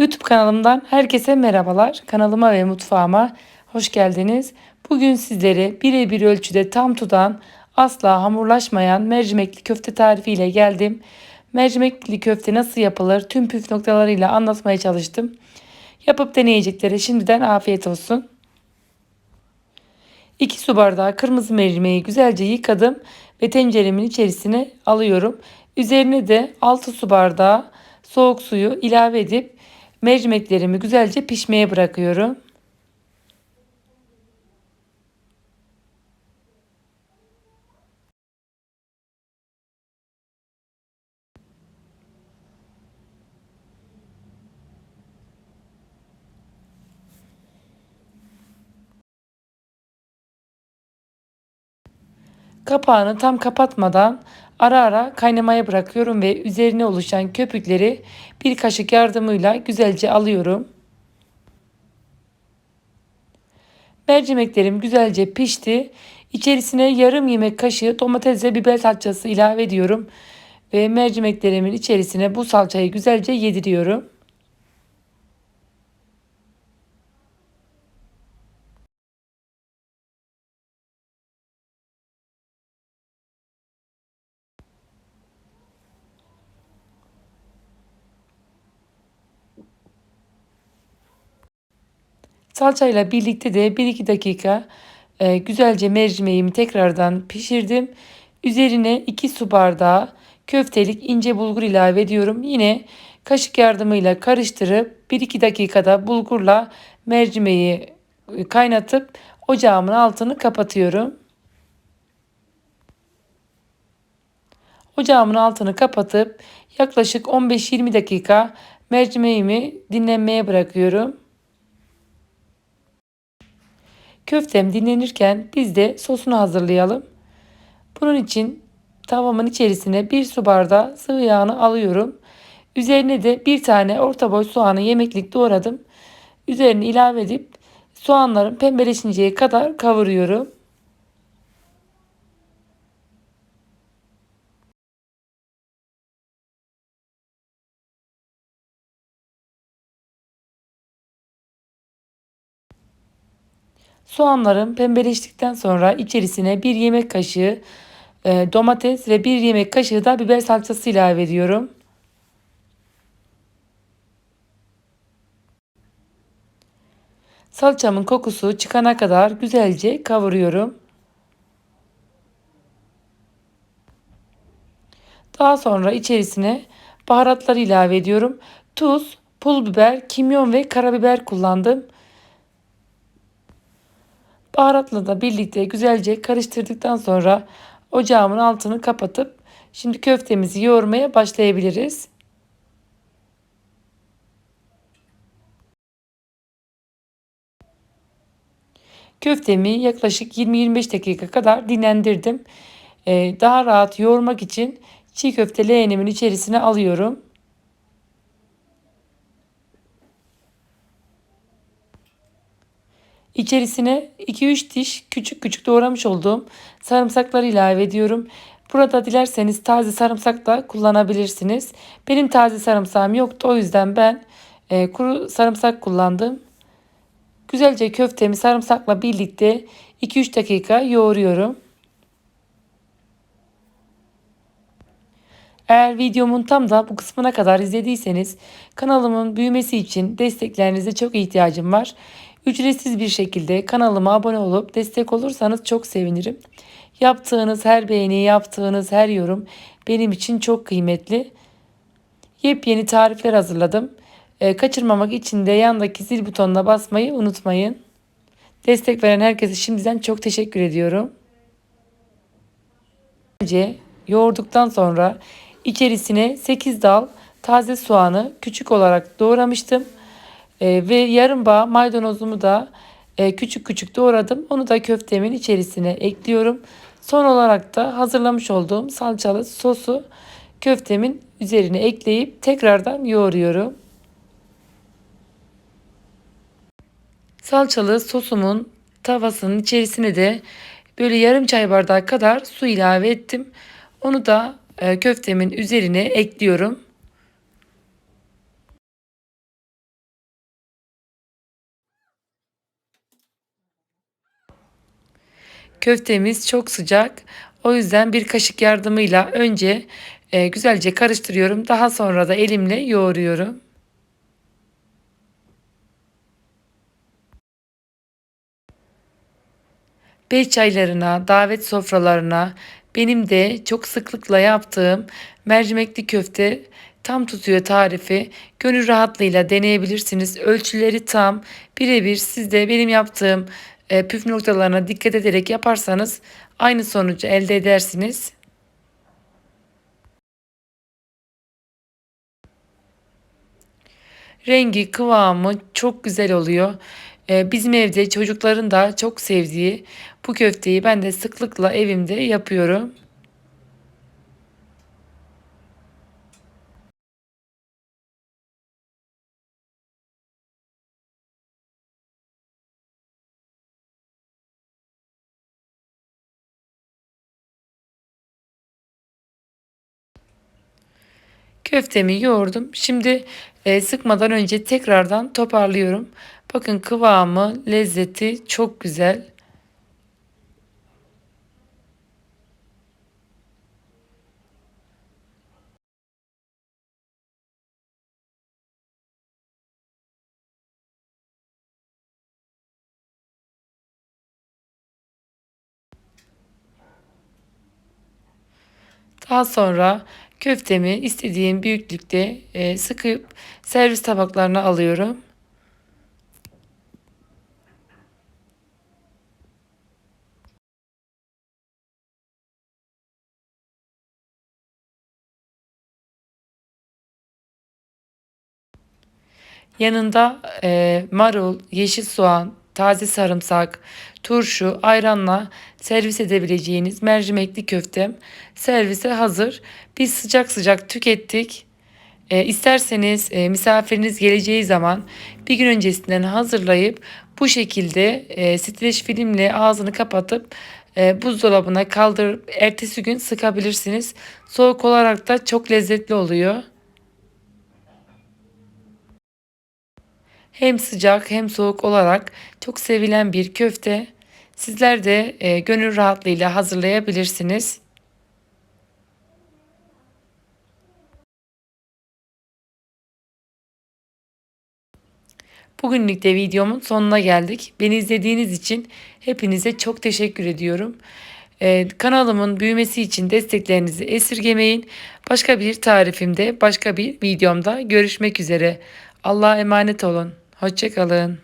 YouTube kanalımdan herkese merhabalar. Kanalıma ve mutfağıma hoş geldiniz. Bugün sizlere birebir ölçüde tam tutan, asla hamurlaşmayan mercimekli köfte tarifiyle geldim. Mercimekli köfte nasıl yapılır tüm püf noktalarıyla anlatmaya çalıştım. Yapıp deneyeceklere şimdiden afiyet olsun. 2 su bardağı kırmızı mercimeği güzelce yıkadım ve tenceremin içerisine alıyorum. Üzerine de 6 su bardağı soğuk suyu ilave edip mercimeklerimi güzelce pişmeye bırakıyorum. Kapağını tam kapatmadan ara ara kaynamaya bırakıyorum ve üzerine oluşan köpükleri bir kaşık yardımıyla güzelce alıyorum. Mercimeklerim güzelce pişti. İçerisine yarım yemek kaşığı domates ve biber salçası ilave ediyorum. Ve mercimeklerimin içerisine bu salçayı güzelce yediriyorum. Salçayla birlikte de 1-2 dakika e, güzelce mercimeğimi tekrardan pişirdim. Üzerine 2 su bardağı köftelik ince bulgur ilave ediyorum. Yine kaşık yardımıyla karıştırıp 1-2 dakikada bulgurla mercimeği e, kaynatıp ocağımın altını kapatıyorum. Ocağımın altını kapatıp yaklaşık 15-20 dakika mercimeğimi dinlenmeye bırakıyorum. Köftem dinlenirken biz de sosunu hazırlayalım. Bunun için tavamın içerisine bir su bardağı sıvı yağını alıyorum. Üzerine de bir tane orta boy soğanı yemeklik doğradım. Üzerine ilave edip soğanların pembeleşinceye kadar kavuruyorum. Soğanların pembeleştikten sonra içerisine bir yemek kaşığı e, domates ve bir yemek kaşığı da biber salçası ilave ediyorum. Salçamın kokusu çıkana kadar güzelce kavuruyorum. Daha sonra içerisine baharatları ilave ediyorum. Tuz, pul biber, kimyon ve karabiber kullandım. Baharatla da birlikte güzelce karıştırdıktan sonra ocağımın altını kapatıp şimdi köftemizi yoğurmaya başlayabiliriz. Köftemi yaklaşık 20-25 dakika kadar dinlendirdim. Ee, daha rahat yoğurmak için çiğ köfte leğenimin içerisine alıyorum. İçerisine 2-3 diş küçük küçük doğramış olduğum sarımsakları ilave ediyorum. Burada dilerseniz taze sarımsak da kullanabilirsiniz. Benim taze sarımsağım yoktu o yüzden ben e, kuru sarımsak kullandım. Güzelce köftemi sarımsakla birlikte 2-3 dakika yoğuruyorum. Eğer videomun tam da bu kısmına kadar izlediyseniz kanalımın büyümesi için desteklerinize çok ihtiyacım var. Ücretsiz bir şekilde kanalıma abone olup destek olursanız çok sevinirim. Yaptığınız her beğeni, yaptığınız her yorum benim için çok kıymetli. Yepyeni tarifler hazırladım. E, kaçırmamak için de yandaki zil butonuna basmayı unutmayın. Destek veren herkese şimdiden çok teşekkür ediyorum. Önce yoğurduktan sonra içerisine 8 dal taze soğanı küçük olarak doğramıştım. E, ve yarım bağ maydanozumu da e, küçük küçük doğradım. Onu da köftemin içerisine ekliyorum. Son olarak da hazırlamış olduğum salçalı sosu köftemin üzerine ekleyip tekrardan yoğuruyorum. Salçalı sosumun tavasının içerisine de böyle yarım çay bardağı kadar su ilave ettim. Onu da e, köftemin üzerine ekliyorum. Köftemiz çok sıcak. O yüzden bir kaşık yardımıyla önce e, güzelce karıştırıyorum. Daha sonra da elimle yoğuruyorum. Bey çaylarına, davet sofralarına, benim de çok sıklıkla yaptığım mercimekli köfte tam tutuyor tarifi. Gönül rahatlığıyla deneyebilirsiniz. Ölçüleri tam, birebir siz de benim yaptığım püf noktalarına dikkat ederek yaparsanız aynı sonucu elde edersiniz. Rengi, kıvamı çok güzel oluyor. Ee, bizim evde çocukların da çok sevdiği bu köfteyi ben de sıklıkla evimde yapıyorum. Köftemi yoğurdum. Şimdi e, sıkmadan önce tekrardan toparlıyorum. Bakın kıvamı, lezzeti çok güzel. Daha sonra köftemi istediğim büyüklükte e, sıkıp servis tabaklarına alıyorum. Yanında e, marul, yeşil soğan, taze sarımsak, turşu, ayranla servis edebileceğiniz mercimekli köftem servise hazır. Biz sıcak sıcak tükettik. E, isterseniz e, misafiriniz geleceği zaman bir gün öncesinden hazırlayıp bu şekilde e, streç filmle ağzını kapatıp e, buzdolabına kaldırıp ertesi gün sıkabilirsiniz. Soğuk olarak da çok lezzetli oluyor. Hem sıcak hem soğuk olarak çok sevilen bir köfte. Sizler de e, gönül rahatlığıyla hazırlayabilirsiniz. Bugünlük de videomun sonuna geldik. Beni izlediğiniz için hepinize çok teşekkür ediyorum. Ee, kanalımın büyümesi için desteklerinizi esirgemeyin. Başka bir tarifimde, başka bir videomda görüşmek üzere. Allah'a emanet olun. Hoşçakalın.